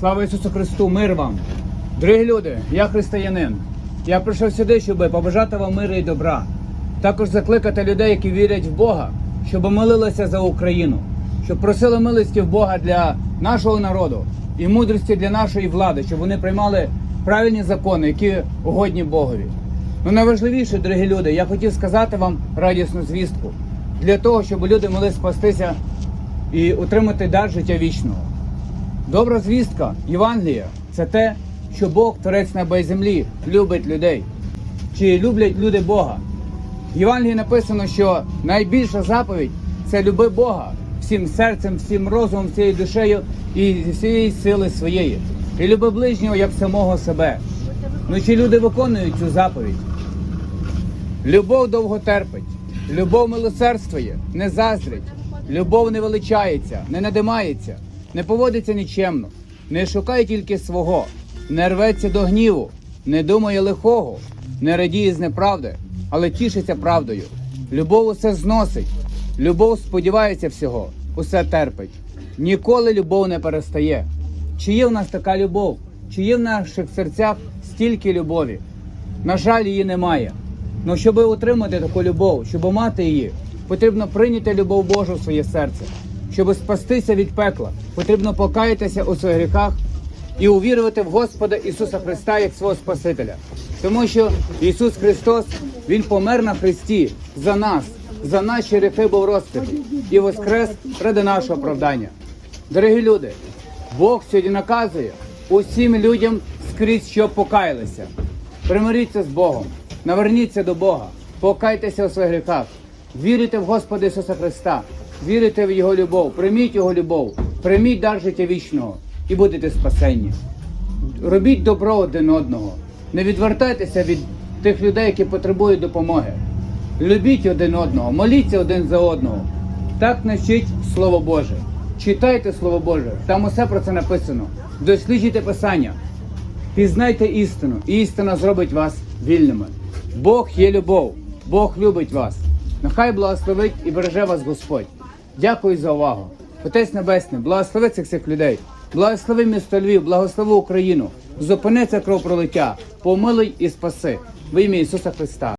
Слава Ісусу Христу, мир вам! Дорогі люди, я християнин. Я прийшов сюди, щоб побажати вам миру і добра. Також закликати людей, які вірять в Бога, щоб молилися за Україну, щоб просили милості в Бога для нашого народу і мудрості для нашої влади, щоб вони приймали правильні закони, які угодні Богові. Ну найважливіше, дорогі люди, я хотів сказати вам радісну звістку для того, щоб люди могли спастися і отримати дар життя вічного. Добра звістка Євангелія це те, що Бог, творець неба і землі, любить людей. Чи люблять люди Бога? В Євангелії написано, що найбільша заповідь це люби Бога всім серцем, всім розумом, всією душею і всієї сили своєї. І люби ближнього як самого себе. Ну чи люди виконують цю заповідь? Любов довго терпить, любов милосердствує, не заздрить, любов не величається, не надимається, не поводиться нічемно, не шукає тільки свого, не рветься до гніву, не думає лихого, не радіє з неправди, але тішиться правдою. Любов усе зносить, любов сподівається всього, усе терпить. Ніколи любов не перестає. Чи є в нас така любов? Чи є в наших серцях стільки любові? На жаль, її немає. Ну, щоб отримати таку любов, щоб мати її, потрібно прийняти любов Божу в своє серце. Щоб спастися від пекла, потрібно покаятися у своїх гріхах і увірувати в Господа Ісуса Христа як свого Спасителя. Тому що Ісус Христос, Він помер на Христі за нас, за наші гріхи був розпитий і воскрес ради нашого оправдання. Дорогі люди, Бог сьогодні наказує усім людям скрізь, що покаялися. Примиріться з Богом, наверніться до Бога, покайтеся у своїх гріхах, вірите в Господа Ісуса Христа, вірите в Його любов, прийміть Його любов, прийміть дар життя вічного і будете спасенні. Робіть добро один одного, не відвертайтеся від тих людей, які потребують допомоги. Любіть один одного, моліться один за одного. Так навчить Слово Боже. Читайте Слово Боже, там усе про це написано. Досліджуйте Писання. Пізнайте істину, і істина зробить вас вільними. Бог є любов, Бог любить вас. Нехай благословить і береже вас Господь. Дякую за увагу. Отець Небесний, благослови цих всіх людей, благослови місто Львів, благослови Україну. Зупини це кровопролиття, помилуй і спаси. В ім'я Ісуса Христа.